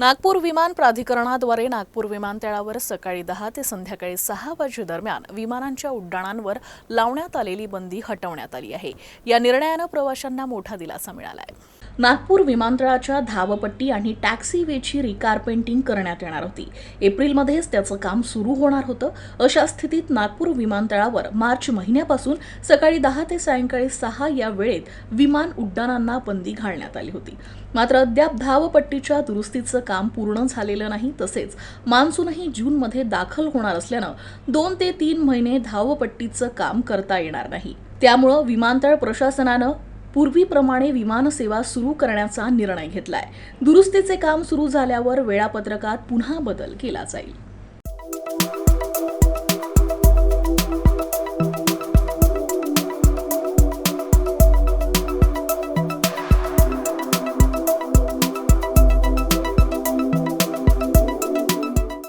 नागपूर विमान प्राधिकरणाद्वारे नागपूर विमानतळावर सकाळी दहा ते संध्याकाळी सहा वाजेदरम्यान विमानांच्या उड्डाणांवर लावण्यात आलेली बंदी हटवण्यात आली आहे. या निर्णयानं प्रवाशांना मोठा दिलासा मिळाला आहे नागपूर विमानतळाच्या धावपट्टी आणि टॅक्सीवेची रिकारपेंटिंग करण्यात येणार होती. एप्रिलमध्येच त्याचं काम सुरू होणार होतं. अशा स्थितीत नागपूर विमानतळावर मार्च महिन्यापासून सकाळी दहा ते सायंकाळी सहा या वेळेत विमान उड्डाणांना बंदी घालण्यात आली होती. मात्र अद्याप धावपट्टीच्या दुरुस्तीचं काम पूर्ण झालेलं नाही तसेच मान्सूनही जूनमध्ये दाखल होणार असल्यानं दोन ते तीन महिने धावपट्टीचं काम करता येणार नाही. त्यामुळं विमानतळ प्रशासनानं पूर्वीप्रमाणे विमानसेवा सुरू करण्याचा निर्णय घेतलाय. दुरुस्तीचे काम सुरू झाल्यावर वेळापत्रकात पुन्हा बदल केला जाईल.